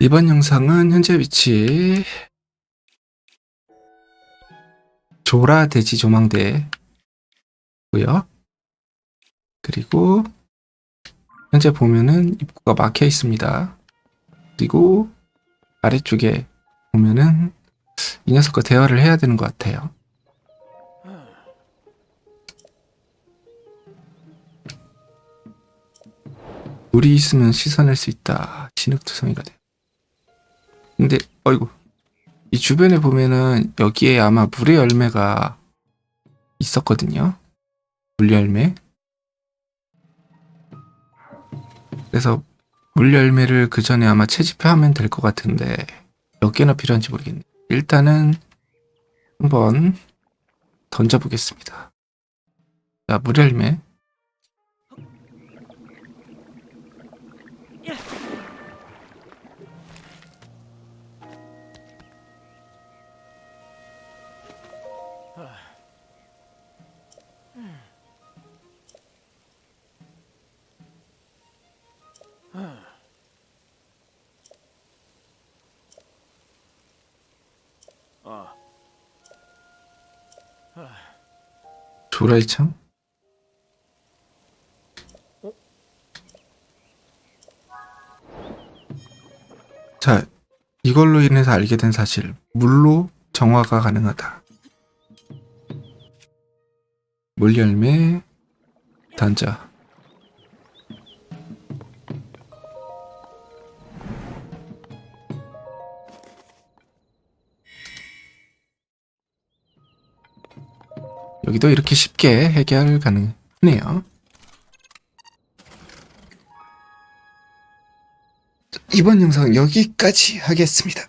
이번 영상은 현재 위치 조라 돼지 조망대고요. 그리고 현재 보면은 입구가 막혀 있습니다. 그리고 아래쪽에 보면은 이 녀석과 대화를 해야 되는 것 같아요. 물이 있으면 씻어낼 수 있다. 진흙투성이가 돼. 근데 어이구 이 주변에 보면은 여기에 아마 물의 열매가 있었거든요. 물 열매. 그래서 물 열매를 그 전에 아마 채집하면 될 것 같은데 몇 개나 필요한지 모르겠네. 일단은 한번 던져보겠습니다. 자, 물 열매. 참. 자, 이걸로 인해서 알게 된 사실. 물로 정화가 가능하다. 물 열매 던져. 여기도 이렇게 쉽게 해결 가능하네요. 이번 영상 여기까지 하겠습니다.